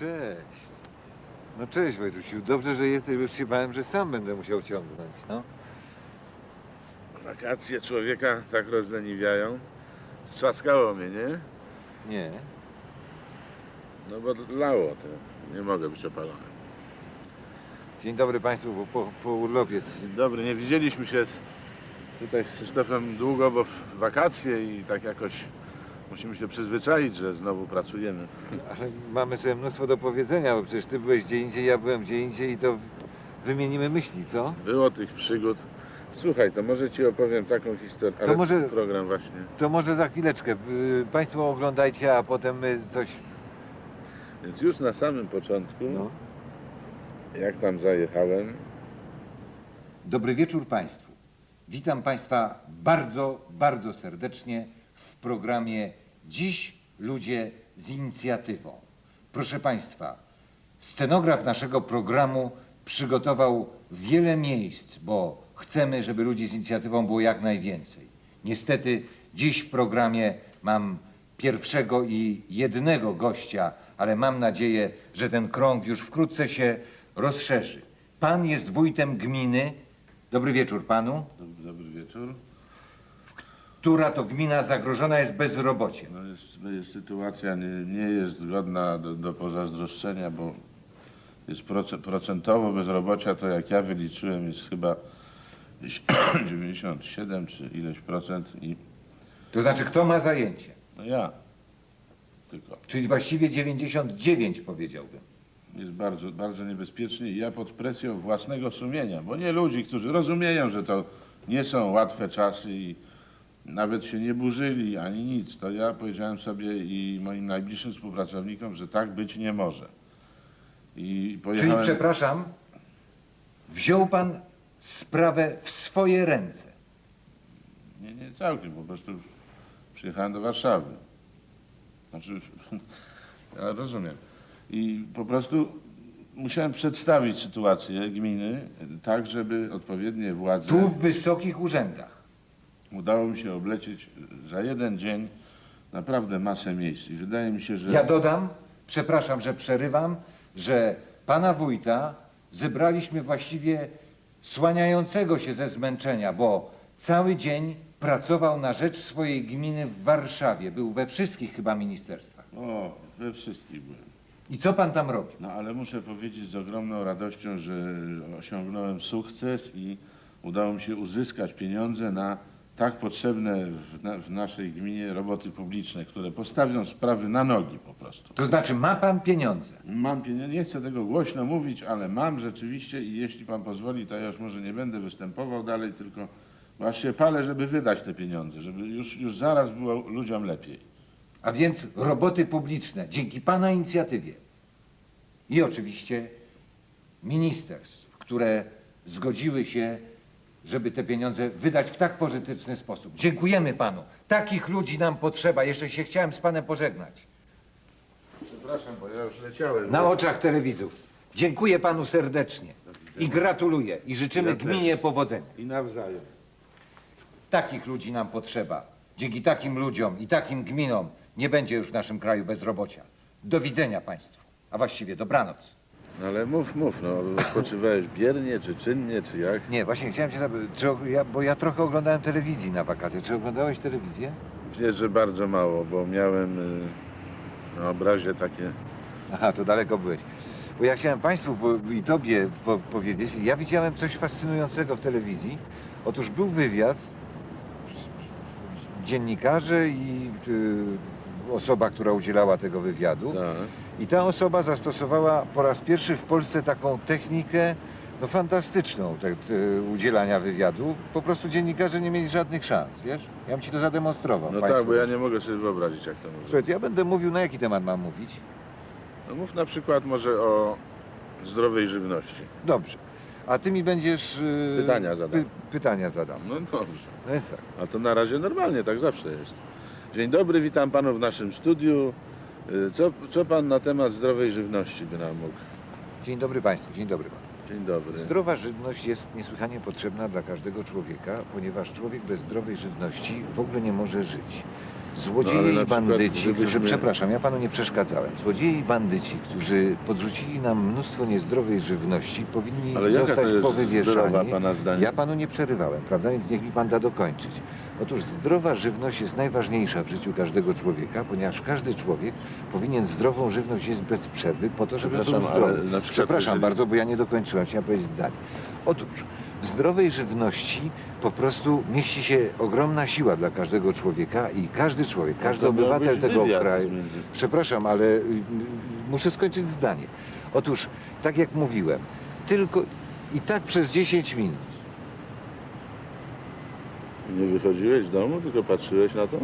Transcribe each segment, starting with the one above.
Cześć. No cześć Wojtusiu, dobrze, że jesteś, bo już się bałem, że sam będę musiał ciągnąć, no. Wakacje człowieka tak rozleniwiają. Strzaskało mnie, nie? Nie. No bo lało to. Nie mogę być opalony. Dzień dobry Państwu, bo po, po urlopie. Dzień dobry, nie widzieliśmy się z, tutaj z Krzysztofem długo, bo w wakacje i tak jakoś musimy się przyzwyczaić, że znowu pracujemy. Ale mamy sobie mnóstwo do powiedzenia, bo przecież Ty byłeś gdzie indziej, ja byłem gdzie indziej i to wymienimy myśli, co? Było tych przygód. Słuchaj, to może ci opowiem taką historię, To ale może- program właśnie. To może za chwileczkę. y, Państwo oglądajcie, a potem my coś... Więc już na samym początku, No. jak tam zajechałem, Dobry wieczór Państwu. Witam Państwa bardzo, bardzo serdecznie programie Dziś ludzie z inicjatywą. Proszę Państwa, scenograf naszego programu przygotował wiele miejsc, bo chcemy, żeby ludzi z inicjatywą było jak najwięcej. Niestety dziś w programie mam pierwszego i jednego gościa, ale mam nadzieję, że ten krąg już wkrótce się rozszerzy. Pan jest wójtem gminy, dobry wieczór panu, dobry, wieczór. Która to gmina zagrożona jest bezrobociem. No jest, jest sytuacja nie, nie jest godna do, do pozazdroszczenia, bo jest proce- procentowo bezrobocia, to jak ja wyliczyłem jest chyba gdzieś 97 czy ileś procent i To znaczy kto ma zajęcie? no ja tylko. Czyli właściwie 99 powiedziałbym. Jest bardzo, bardzo niebezpiecznie i ja pod presją własnego sumienia, bo nie ludzi, którzy rozumieją, że to nie są łatwe czasy i nawet się nie burzyli ani nic, to ja powiedziałem sobie i moim najbliższym współpracownikom, że tak być nie może. I Czyli pojechałem... przepraszam, wziął pan sprawę w swoje ręce. Nie, nie całkiem, po prostu przyjechałem do Warszawy. Znaczy, ja rozumiem. I po prostu musiałem przedstawić sytuację gminy tak, żeby odpowiednie władze... Tu w wysokich urzędach. Udało mi się oblecieć za jeden dzień naprawdę masę miejsc. I wydaje mi się, że... Ja dodam, przepraszam, że przerywam, że pana wójta zebraliśmy właściwie słaniającego się ze zmęczenia, bo cały dzień pracował na rzecz swojej gminy w Warszawie. Był we wszystkich chyba ministerstwach. O, we wszystkich byłem. I co pan tam robi? No ale muszę powiedzieć z ogromną radością, że osiągnąłem sukces i udało mi się uzyskać pieniądze na tak potrzebne w, na, w naszej gminie roboty publiczne, które postawią sprawy na nogi po prostu. To znaczy ma pan pieniądze. Mam pieniądze, nie chcę tego głośno mówić, ale mam rzeczywiście i jeśli pan pozwoli, to ja już może nie będę występował dalej, tylko właśnie palę, żeby wydać te pieniądze, żeby już, już zaraz było ludziom lepiej. A więc roboty publiczne dzięki Pana inicjatywie i oczywiście ministerstw, które zgodziły się, żeby te pieniądze wydać w tak pożyteczny sposób. Dziękujemy Panu. Takich ludzi nam potrzeba. Jeszcze się chciałem z Panem pożegnać. Przepraszam, bo ja już leciałem. Na oczach telewizów. Dziękuję Panu serdecznie i gratuluję i życzymy Ja też. gminie powodzenia. I nawzajem. Takich ludzi nam potrzeba. Dzięki takim ludziom i takim gminom nie będzie już w naszym kraju bezrobocia. Do widzenia Państwu, a właściwie dobranoc. No ale mów, mów, no odpoczywałeś biernie, czy czynnie, czy jak? Nie, właśnie chciałem cię zapytać, czy, og- ja, bo ja trochę oglądałem telewizji na wakacje. Czy oglądałeś telewizję? Wiesz, że bardzo mało, bo miałem y, na obrazie takie... Aha, to daleko byłeś. Bo ja chciałem Państwu po, i Tobie po, powiedzieć, ja widziałem coś fascynującego w telewizji. Otóż był wywiad, dziennikarze i y, osoba, która udzielała tego wywiadu. Tak. I ta osoba zastosowała po raz pierwszy w Polsce taką technikę no, fantastyczną te, te, udzielania wywiadu. Po prostu dziennikarze nie mieli żadnych szans, wiesz? Ja bym ci to zademonstrował. No państwu. tak, bo ja nie mogę sobie wyobrazić, jak to może. Słuchaj, to ja będę mówił, na jaki temat mam mówić? No mów na przykład może o zdrowej żywności. Dobrze. A ty mi będziesz... y, Pytania zadam. pytania zadam. No dobrze. No więc tak. A to na razie normalnie, tak zawsze jest. Dzień dobry, witam panów w naszym studiu. Y, Co, co pan na temat zdrowej żywności by nam mógł? Dzień dobry Państwu, dzień dobry Panu. Dzień dobry. Zdrowa żywność jest niesłychanie potrzebna dla każdego człowieka, ponieważ człowiek bez zdrowej żywności w ogóle nie może żyć. Złodzieje No, i bandyci, którzy, przepraszam, ja panu nie przeszkadzałem. Złodzieje i bandyci, którzy podrzucili nam mnóstwo niezdrowej żywności, powinni Ale jaka zostać to jest powywieszani. zdrowa pana zdaniem? Ja panu nie przerywałem, prawda? Więc niech mi pan da dokończyć. Otóż zdrowa żywność jest najważniejsza w życiu każdego człowieka, ponieważ każdy człowiek powinien zdrową żywność jeść bez przerwy po to, żeby był Przepraszam, ale zdrowy. na przykład Przepraszam jeżeli- bardzo, bo ja nie dokończyłem, chciałem powiedzieć zdanie. Otóż w zdrowej żywności po prostu mieści się ogromna siła dla każdego człowieka i każdy człowiek, każdy to miał obywatel tego kraju. Przepraszam, ale y, muszę skończyć zdanie. Otóż, tak jak mówiłem, tylko i tak przez 10 minut. Nie wychodziłeś z domu, tylko patrzyłeś na to?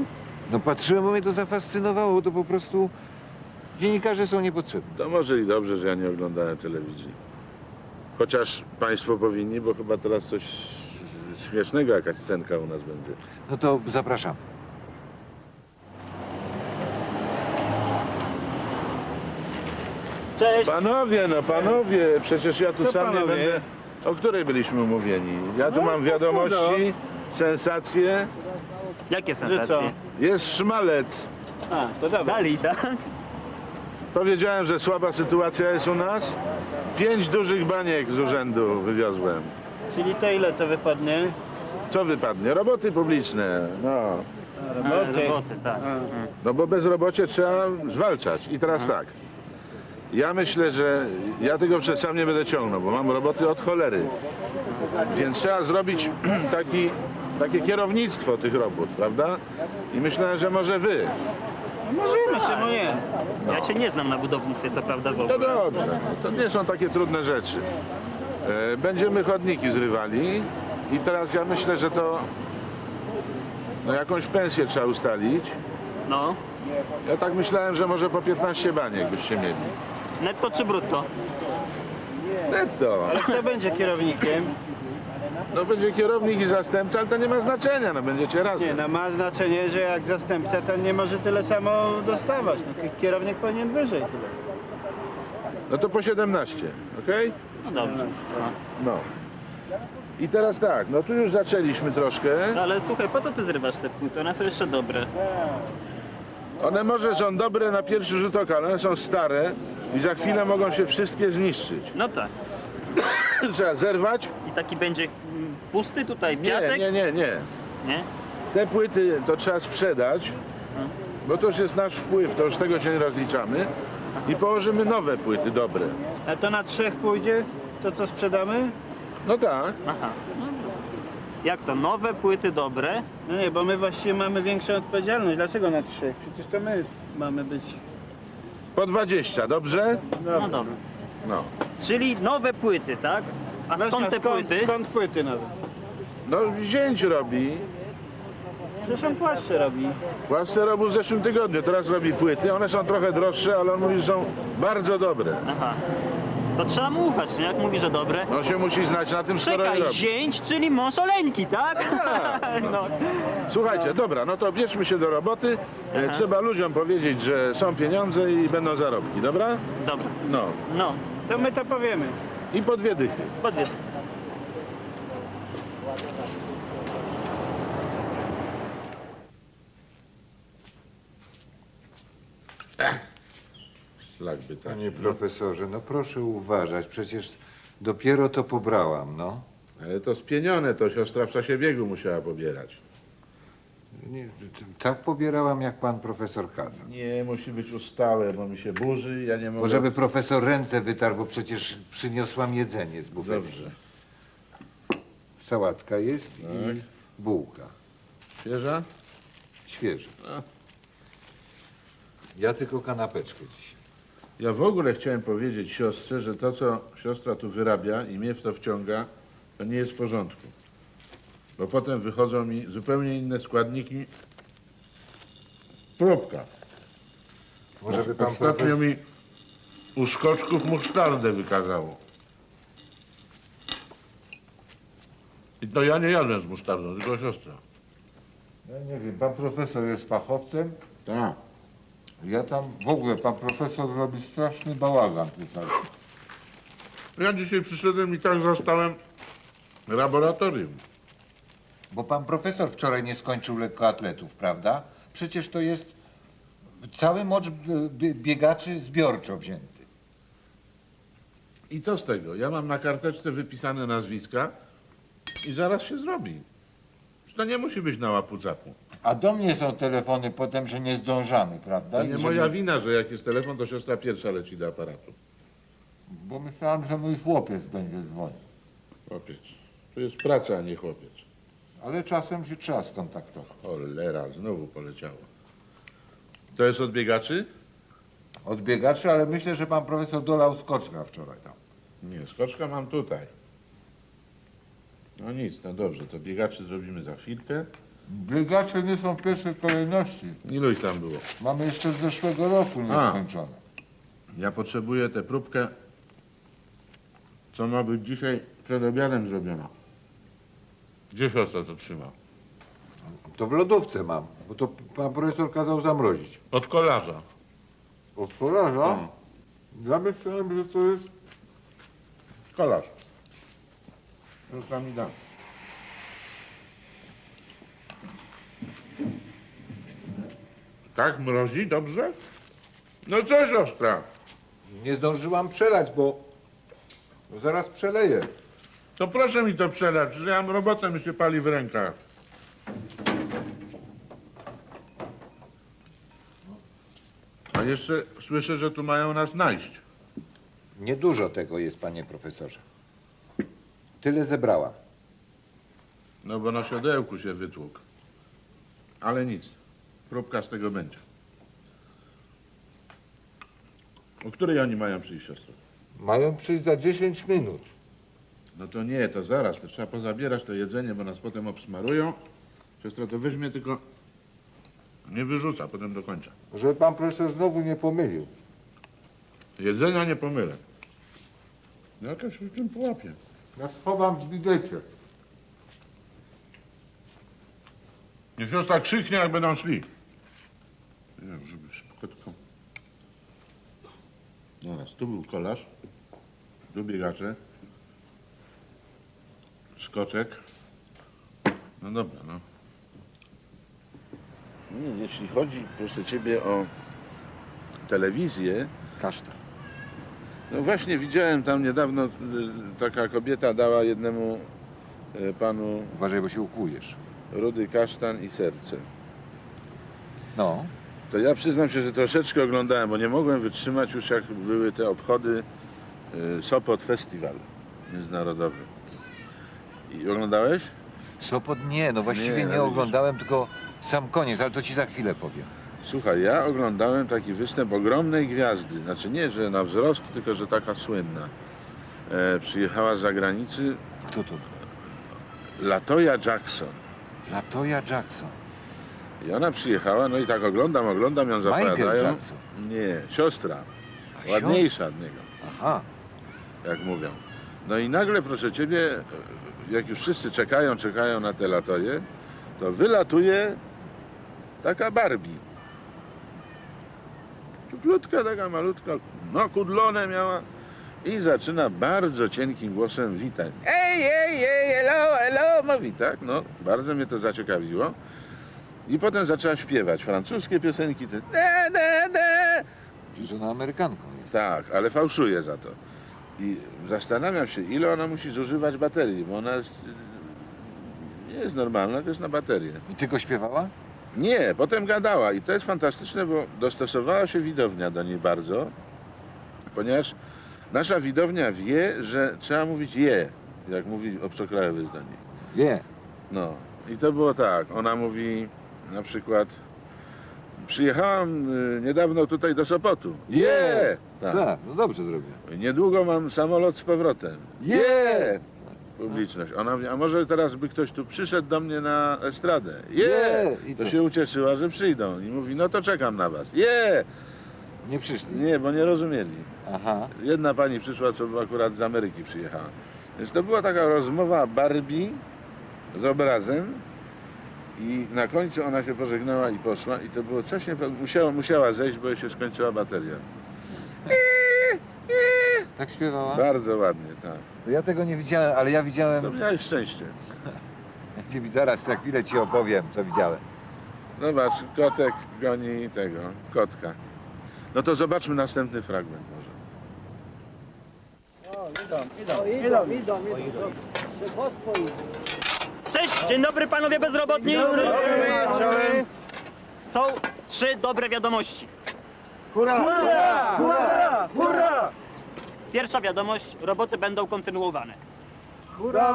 No patrzyłem, bo mnie to zafascynowało, bo to po prostu dziennikarze są niepotrzebni. To może i dobrze, że ja nie oglądałem telewizji. Chociaż państwo powinni, bo chyba teraz coś śmiesznego, jakaś scenka u nas będzie. No to zapraszam. Cześć. Panowie, no panowie, przecież ja tu Co sam nie panowie? będę... O której byliśmy umówieni? Ja tu No, mam to wiadomości, sensacje. Że Jakie co? sensacje? Jest szmalec. A, to dobra. Dali, tak? Powiedziałem, że słaba sytuacja jest u nas. Pięć dużych baniek z urzędu wywiozłem. Czyli to ile to wypadnie? Co wypadnie? Roboty publiczne. No, Roboty. Roboty, tak. no bo bezrobocie trzeba zwalczać. I teraz tak. Ja myślę, że ja tego przed sam nie będę ciągnął, bo mam roboty od cholery. Więc trzeba zrobić taki, takie kierownictwo tych robót, prawda? I myślę, że może wy. Możemy, czemu nie? Ja się nie znam na budownictwie, co prawda, w No ogóle. dobrze, to nie są takie trudne rzeczy. E, Będziemy chodniki zrywali i teraz ja myślę, że to no jakąś pensję trzeba ustalić. No. Ja tak myślałem, że może po 15 baniek byście mieli. Netto czy brutto? Netto. Ale kto będzie kierownikiem? No będzie kierownik i zastępca, ale to nie ma znaczenia, no będziecie Nie, razem. no ma znaczenie, że jak zastępca to nie może tyle samo dostawać. No, ki- kierownik powinien wyżej tyle. No to po 17, okej? No dobrze. No. No. I teraz tak, no tu już zaczęliśmy troszkę. No, ale słuchaj, po co ty zrywasz te płyty? One są jeszcze dobre. One może są dobre na pierwszy rzut oka, ale one są stare i za chwilę mogą się wszystkie zniszczyć. No tak. Trzeba zerwać. I taki będzie mm, pusty tutaj Nie, piasek? nie, nie, nie. Nie? Te płyty to trzeba sprzedać, bo to już jest nasz wpływ, to już tego się nie rozliczamy. I położymy nowe płyty dobre. A to na trzech pójdzie? To co sprzedamy? No tak. Aha. No, jak to? Nowe płyty dobre? No nie, bo my właściwie mamy większą odpowiedzialność. Dlaczego na trzech? Przecież to my mamy być. Po 20, dobrze? No dobra. No. Czyli nowe płyty, tak? A Weź, skąd te skąd, płyty? Skąd płyty nawet? No zięć robi. Przecież on płaszcze robi. Płasce robił w zeszłym tygodniu, teraz robi płyty. One są trochę droższe, ale on mówi, że są bardzo dobre. Aha. To trzeba mu ufać, nie? Jak mówi, że dobre. On się musi znać na tym, skoro Czekaj, robi. zięć, czyli mąż oleńki, tak? no. Słuchajcie, dobra, no to bierzmy się do roboty. E, Trzeba ludziom powiedzieć, że są pieniądze i będą zarobki, dobra? Dobra. No. No, To my to powiemy. I po dwie dychy. podwiedz. Szlak by tak. Panie profesorze, no proszę uważać, przecież dopiero to pobrałam, no. Ale to spienione, to siostra w czasie biegu musiała pobierać. Nie, tak pobierałam, jak pan profesor kazał. Nie, musi być ustałe, bo mi się burzy, ja nie mogę... Bo żeby profesor ręce wytarł, bo przecież przyniosłam jedzenie z bufetu. Dobrze. Sałatka jest Tak. i bułka. Świeża? Świeża. A. Ja tylko kanapeczkę dziś. Ja w ogóle chciałem powiedzieć siostrze, że to, co siostra tu wyrabia i mnie w to wciąga, to nie jest w porządku. Bo potem wychodzą mi zupełnie inne składniki. Próbka. Może by pan Ostatnio profesor... mi u skoczków musztardę wykazało. I to ja nie jadłem z musztardą, tylko siostra. Ja nie wiem, pan profesor jest fachowcem. Tak. Ja tam w ogóle, pan profesor robi straszny bałagan tutaj. Ja dzisiaj przyszedłem i tak zastałem laboratorium. Bo pan profesor wczoraj nie skończył lekkoatletów, prawda? przecież to jest cały mocz biegaczy zbiorczo wzięty. I co z tego? Ja mam na karteczce wypisane nazwiska i zaraz się zrobi. To nie musi być na łapu capu. A do mnie są telefony potem, że nie zdążamy, prawda? To I nie że moja wina, że jak jest telefon, to siostra pierwsza leci do aparatu. Bo myślałem, że mój chłopiec będzie dzwonił. Chłopiec. To jest praca, a nie chłopiec. Ale czasem się trzeba skontaktować. Cholera, znowu poleciało. To jest od biegaczy? Od biegaczy, ale myślę, że pan profesor dolał skoczka wczoraj tam. Nie, skoczka mam tutaj. No nic, no dobrze, to biegaczy zrobimy za chwilkę. Biegacze nie są w pierwszej kolejności. Iluś tam było? Mamy jeszcze z zeszłego roku nieskończone. Ja potrzebuję tę próbkę, co ma być dzisiaj przed obiadem zrobiona. Gdzie siostra to trzyma? To w lodówce mam, bo to pan profesor kazał zamrozić. Od kolarza. Od kolarza? No. Ja myślałem, że to jest... Kolarz. Siostra mi da. Tak mrozi? Dobrze? No co siostra? Nie zdążyłam przelać, bo, bo zaraz przeleję. To proszę mi to przelać, że ja mam robotę, mi się pali w rękach. A jeszcze słyszę, że tu mają nas najść. Niedużo tego jest, panie profesorze. Tyle zebrała. No bo na siodełku się wytłukł. Ale nic. Próbka z tego będzie. O której oni mają przyjść, siostro? Mają przyjść za 10 minut. No to nie, to zaraz. To trzeba pozabierać to jedzenie, bo nas potem obsmarują. Siostra to weźmie, tylko nie wyrzuca, potem dokończę. Żeby pan profesor znowu nie pomylił. Jedzenia nie pomylę. Jakaś w tym pułapie. Ja schowam w bidecie. Nie siostra krzyknie, jak będą szli. Nie wiem, żeby szybko tylko... Zaraz, tu był kolarz, tu biegacze, skoczek. No dobra, no. Nie, jeśli chodzi, proszę ciebie, o telewizję, Kasztan. no właśnie widziałem tam niedawno, y, taka kobieta dała jednemu y, panu Uważaj, bo się ukłujesz. rudy kasztan i serce. No. To ja przyznam się, że troszeczkę oglądałem, bo nie mogłem wytrzymać już jak były te obchody y, Sopot Festival Międzynarodowy. I oglądałeś? Sopot nie, no właściwie Nie, nie, oglądałem, tylko sam koniec, ale to ci za chwilę powiem. Słuchaj, ja oglądałem taki występ ogromnej gwiazdy. Znaczy nie, że na wzrost, tylko że taka słynna. E, przyjechała z zagranicy Kto to? Latoya Jackson. Latoya Jackson. I ona przyjechała, no i tak oglądam, oglądam ją Michael zapowiadają. Jackson. Nie, siostra. A Ładniejsza od niego. Aha. jak mówią. No i nagle, proszę ciebie, jak już wszyscy czekają, czekają na te latoje, to wylatuje taka Barbie. Czuplutka, taka malutka, no kudlone miała i zaczyna bardzo cienkim głosem witać. Ej, ej, ej, hello, hello, mówi tak, no, bardzo mnie to zaciekawiło. I potem zaczęła śpiewać francuskie piosenki, te de, de, de, Przecież ona Amerykanką jest. tak, ale fałszuje za to. I zastanawiam się, ile ona musi zużywać baterii, bo ona jest, nie jest normalna, to jest na baterię. I ty go śpiewała? Nie, potem gadała i to jest fantastyczne, bo dostosowała się widownia do niej bardzo, ponieważ nasza widownia wie, że trzeba mówić je, jak mówi obcokrajowy do niej. Nie. No i to było tak, ona mówi na przykład przyjechałam y, niedawno tutaj do Sopotu. Je! Tak. Tak, no dobrze zrobiłem. Niedługo mam samolot z powrotem. Je! Publiczność. Ona a może teraz by ktoś tu przyszedł do mnie na estradę? Je! Je! I To co? się ucieszyła, że przyjdą. I mówi, no to czekam na was. Je! Nie przyszli. Nie, bo nie rozumieli. Aha. Jedna pani przyszła, co akurat z Ameryki przyjechała. Więc to była taka rozmowa Barbie z obrazem i na końcu ona się pożegnała i poszła i to było coś nie... Musiała, musiała zejść, bo jej się skończyła bateria. Tak śpiewała? Bardzo ładnie, tak. To ja tego nie widziałem, ale ja To widziałem... miałeś szczęście. Ja ci zaraz za chwilę ci opowiem, co widziałem. Zobacz, kotek goni tego, kotka. No to zobaczmy następny fragment może. Cześć, dzień dobry panowie bezrobotni. Czołem. Są trzy dobre wiadomości. Pierwsza wiadomość, roboty będą kontynuowane. Hurra,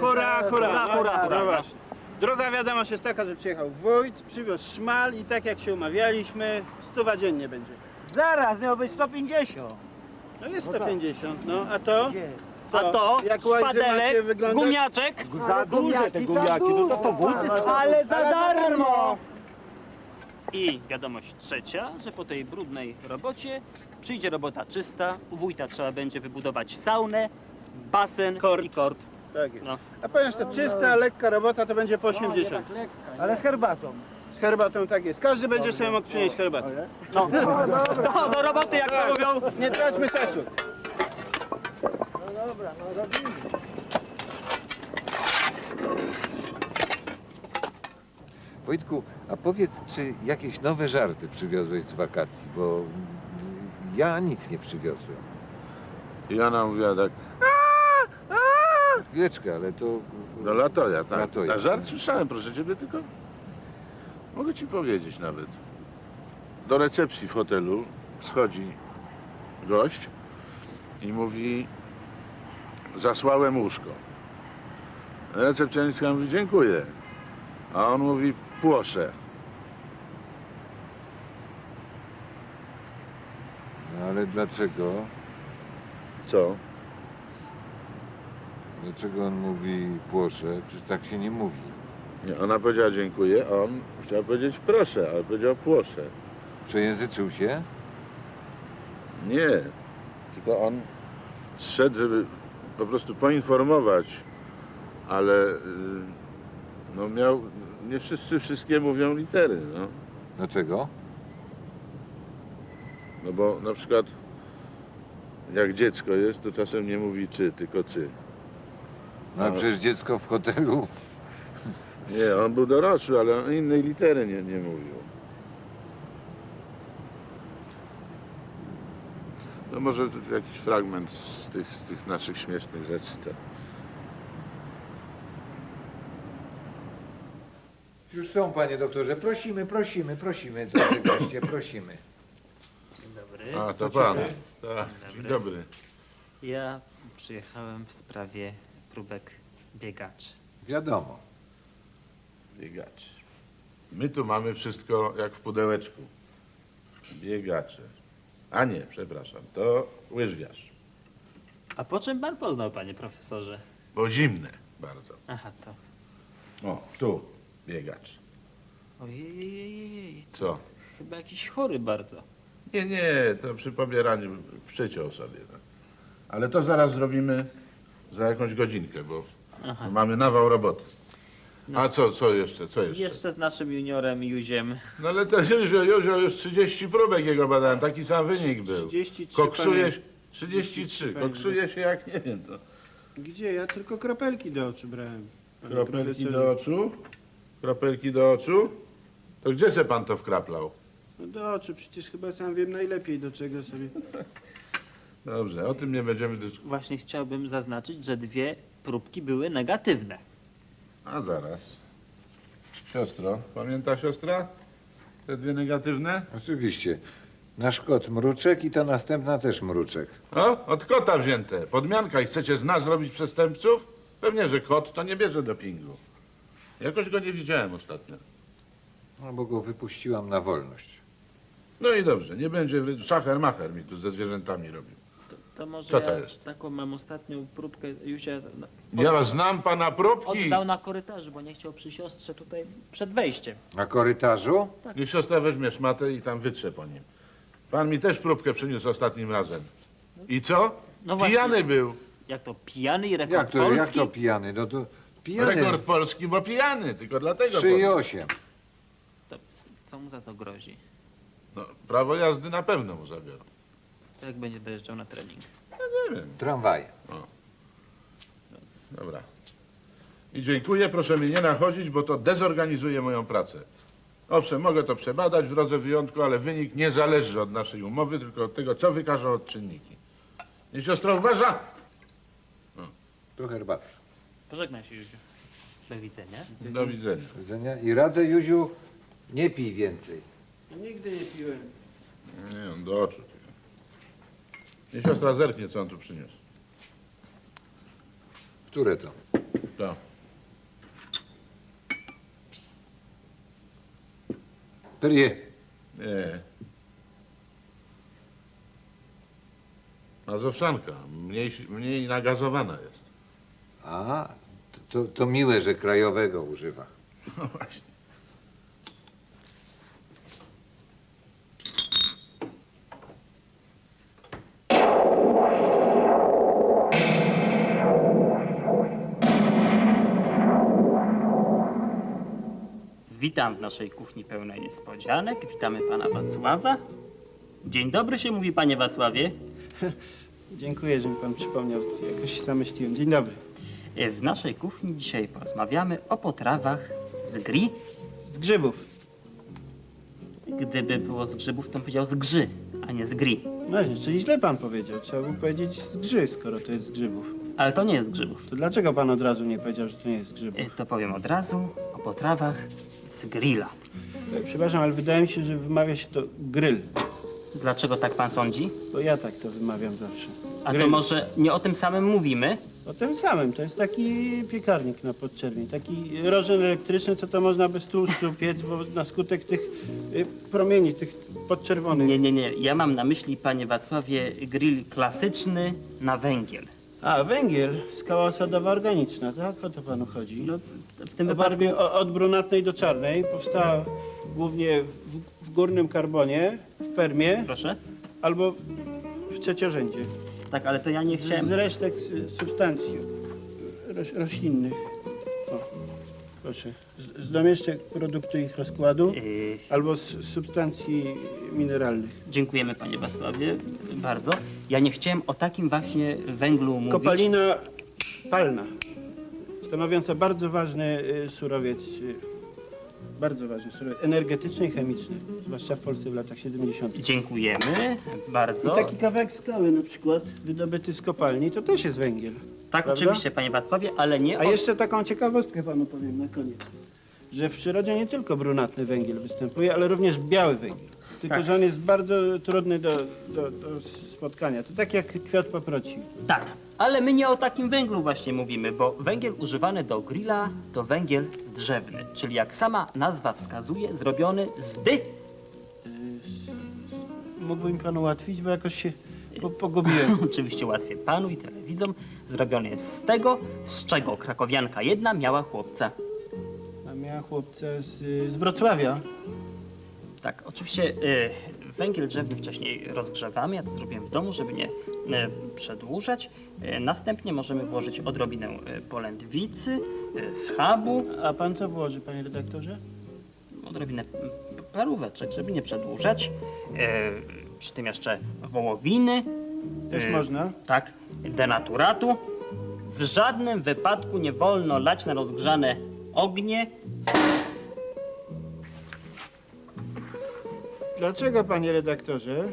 hurra. Hurra, No, hurra, hurra. No. Druga wiadomość jest taka, że przyjechał wójt, przywiózł szmal i tak jak się umawialiśmy, stuwa dziennie będzie. Zaraz, miało być 150. No jest 150, no a to? A to Jak macie szpadelek, wyglądać? gumiaczek, Za duże te gumiaki, no to to buty są. Ale za darmo! I wiadomość trzecia, że po tej brudnej robocie przyjdzie robota czysta. U wójta trzeba będzie wybudować saunę, basen Kort. i kort. Tak jest. No. A powiem, że to czysta, lekka robota to będzie po 80. Ale z herbatą. Z herbatą tak jest. Każdy będzie sobie mógł przynieść herbatę. Do, do roboty, jak to mówią. Nie traćmy czasu. Wojtku, a powiedz, czy jakieś nowe żarty przywiozłeś z wakacji, bo ja nic nie przywiozłem. I ona mówiła tak, Chwileczkę, ale to... do latoja, tak. Latoja. A żart słyszałem, proszę ciebie, tylko mogę ci powiedzieć nawet. Do recepcji w hotelu schodzi gość i mówi, zasłałem łóżko. Recepcjonistka mówi, dziękuję. A on mówi, płoszę. No ale dlaczego? Co? Dlaczego on mówi płoszę? Przecież tak się nie mówi. Nie, ona powiedziała dziękuję, a on chciał powiedzieć proszę, ale powiedział płoszę. Przejęzyczył się? Nie, tylko on zszedł, żeby po prostu poinformować, ale y, no miał, nie wszyscy wszystkie mówią litery, no. Dlaczego? No bo na przykład jak dziecko jest, to czasem nie mówi czy, tylko cy. No Ale- przecież dziecko w hotelu... Nie, on był dorosły, ale on innej litery nie, nie mówił. No może jakiś fragment z tych, z tych naszych śmiesznych rzeczy. To. Już są, panie doktorze. Prosimy, prosimy, prosimy. Drodzy goście, prosimy. Dzień dobry. A, to pan. Tak, dzień dobry. Ja przyjechałem w sprawie próbek biegaczy. Wiadomo. Biegacz. My tu mamy wszystko jak w pudełeczku. Biegacze. A nie, przepraszam, to łyżwiarz. A po czym pan poznał, panie profesorze? Bo zimne bardzo. Aha, to. O, tu, biegacz. Ojej, Co? chyba jakiś chory bardzo. Nie, nie, to przy pobieraniu przyciął sobie. No. Ale to zaraz zrobimy za jakąś godzinkę, bo Aha. mamy nawał roboty. A co, co jeszcze, co jeszcze? Jeszcze z naszym juniorem Juziem. No ale to Józio, Józio już 30 próbek jego badałem, taki sam wynik był. 33 Koksuje się, 33, panie. koksuje się jak nie wiem to. Gdzie? Ja tylko kropelki do oczu brałem. panie Kropelki profesorze. do oczu, kropelki do oczu. To gdzie se pan to wkraplał? No do oczu, przecież chyba sam wiem najlepiej do czego sobie. Dobrze, o tym nie będziemy dyskutować. Właśnie chciałbym zaznaczyć, że dwie próbki były negatywne. A zaraz. Siostro, pamięta siostra? Te dwie negatywne? Oczywiście. Nasz kot mruczek i ta następna też mruczek. O, od kota wzięte. Podmianka i chcecie z nas zrobić przestępców? Pewnie, że kot to nie bierze dopingu. Jakoś go nie widziałem ostatnio. No bo go wypuściłam na wolność. No i dobrze, nie będzie wry- szacher macher mi tu ze zwierzętami robił. To, to może Co to ja jest? taką mam ostatnią próbkę na- Ja znam pana próbki. oddał na korytarzu, bo nie chciał przy siostrze tutaj przed wejściem. Na korytarzu? Niech siostra weźmie szmatę i tam wytrze po nim. Pan mi też próbkę przyniósł ostatnim razem. I co? No właśnie. Pijany był. Jak to pijany i rekord Jak to, jak polski? to pijany? No to pijany. Rekord polski, bo pijany, tylko dlatego. 3 i powiem. 8. Co mu za to grozi? No, prawo jazdy na pewno mu zabiorą. Jak będzie dojeżdżał na trening? Nie wiem. Tramwaje. Dobra. I dziękuję, proszę mnie nie nachodzić, bo to dezorganizuje moją pracę. Owszem, mogę to przebadać w drodze wyjątku, ale wynik nie zależy od naszej umowy, tylko od tego, co wykażą odczynniki. Nie siostra uważa? Tu herbaty. Pożegnaj się, Józiu. Do widzenia. Do widzenia. Do widzenia. I radzę, Józiu, nie pij więcej. Nigdy nie piłem. Nie, on do oczu. Tylko. Nie siostra zerknie, co on tu przyniósł. Które to? To. Perrier. Nie. Mazowszanka. Mniej, mniej nagazowana jest. A, to, to miłe, że krajowego używa. No właśnie. Witam w naszej kuchni pełnej niespodzianek. Witamy pana Wacława. Dzień dobry się mówi, panie Wacławie. Dziękuję, że mi pan przypomniał. Jakoś się zamyśliłem. Dzień dobry. E, W naszej kuchni dzisiaj porozmawiamy o potrawach z gri. Z grzybów. Gdyby było z grzybów, to bym powiedział z grzy, a nie z gri. No Właśnie, czyli źle pan powiedział. Trzeba było powiedzieć z grzy, skoro to jest z grzybów. Ale to nie jest z grzybów. To dlaczego pan od razu nie powiedział, że to nie jest z grzybów? E, To powiem od razu o potrawach z grilla. Przepraszam, ale wydaje mi się, że wymawia się to grill. Dlaczego tak pan sądzi? Bo ja tak to wymawiam zawsze. A Grill. to może nie o tym samym mówimy? O tym samym. To jest taki piekarnik na podczerwień. Taki rożen elektryczny, co to można bez tłuszczu piec, bo na skutek tych y, promieni, tych podczerwonych. Nie, nie, nie. Ja mam na myśli, panie Wacławie, grill klasyczny na węgiel. A, węgiel, skała osadowa organiczna, tak? O to panu chodzi. No, w tym O wypadku... barwie o- od brunatnej do czarnej. Powstała głównie w, w górnym karbonie, w permie Proszę? albo w trzeciorzędzie. Tak, ale to ja nie Z chciałem... resztek s- substancji roś, roślinnych. O, proszę. Z, z domieszczek produktu ich rozkładu Yy, albo z substancji mineralnych. dziękujemy, panie Wacławie, bardzo. Ja nie chciałem o takim właśnie węglu mówić. Kopalina palna, stanowiąca bardzo ważny y, surowiec, y, bardzo ważny surowiec energetyczny i chemiczny, zwłaszcza w Polsce w latach 70. Dziękujemy I bardzo. taki kawałek skały na przykład, wydobyty z kopalni, to też jest węgiel. tak, prawda? oczywiście, panie Wacławie, ale nie A o... jeszcze taką ciekawostkę panu powiem na koniec, że w przyrodzie nie tylko brunatny węgiel występuje, ale również biały węgiel. Tylko, że on jest bardzo trudny do, do, do spotkania. To tak jak kwiat paproci. Tak, ale my nie o takim węglu właśnie mówimy, bo węgiel używany do grilla to węgiel drzewny, czyli jak sama nazwa wskazuje, zrobiony z dy... Mógłby mi pan ułatwić, bo jakoś się po, pogubiłem. Oczywiście łatwiej panu i telewidzom. Zrobiony jest z tego, z czego krakowianka jedna miała chłopca. A miała chłopca z, z Wrocławia. Tak, oczywiście y, węgiel drzewny wcześniej rozgrzewamy, ja to zrobiłem w domu, żeby nie y, przedłużać. Y, następnie możemy włożyć odrobinę y, polędwicy, y, schabu, A pan co włoży, panie redaktorze? odrobinę p- paróweczek, żeby nie przedłużać. Y, przy tym jeszcze wołowiny. Też y, można. Tak, denaturatu. W żadnym wypadku nie wolno lać na rozgrzane ognie Dlaczego, panie redaktorze?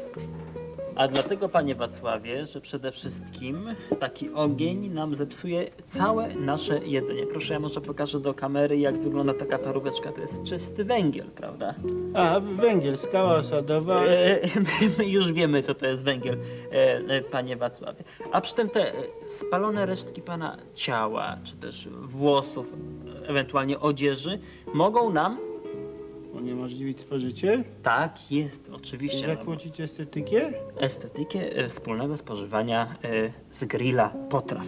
A dlatego, panie Wacławie, że przede wszystkim taki ogień nam zepsuje całe nasze jedzenie. Proszę, ja może pokażę do kamery, jak wygląda taka paróweczka. To jest czysty węgiel, prawda? A, węgiel, skała osadowa. E, my, już wiemy, co to jest węgiel, e, e, panie Wacławie. A przy tym te e, spalone resztki pana ciała, czy też włosów, ewentualnie odzieży, mogą nam, Uniemożliwić spożycie? tak jest, oczywiście, zakłócić estetykę? estetykę e, wspólnego spożywania e, z grilla potraw.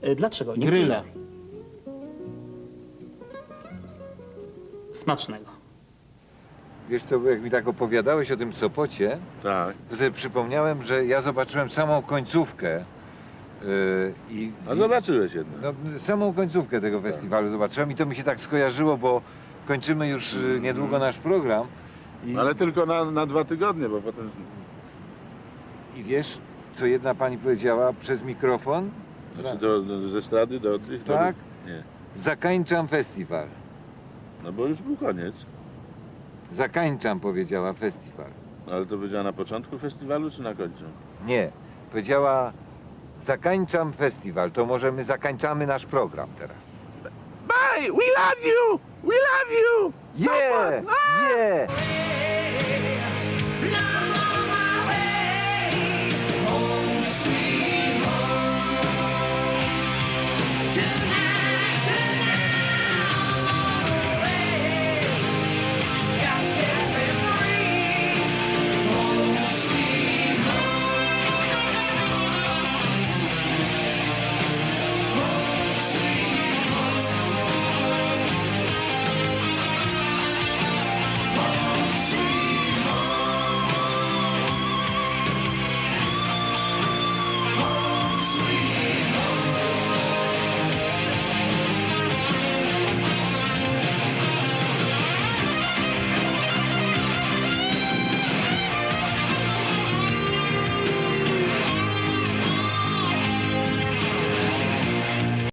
E, Dlaczego? Niektórzy- Gryla. Smacznego. Wiesz co, jak mi tak opowiadałeś o tym Sopocie, Tak. to sobie przypomniałem, że ja zobaczyłem samą końcówkę yy, i... A zobaczyłeś jedno. No, samą końcówkę tego festiwalu zobaczyłem i to mi się tak skojarzyło, bo kończymy już y, niedługo nasz program. I, Ale tylko na, na dwa tygodnie, bo potem... I wiesz, co jedna pani powiedziała przez mikrofon? Znaczy do, do, ze strady do tych... do- Tak? Nie. Zakańczam festiwal. No bo już był koniec. Zakańczam, powiedziała festiwal. Ale to powiedziała na początku festiwalu czy na końcu? Nie, powiedziała zakańczam festiwal, to może my zakańczamy nasz program teraz. We love you! We love you! Yeah! Ah. Yeah!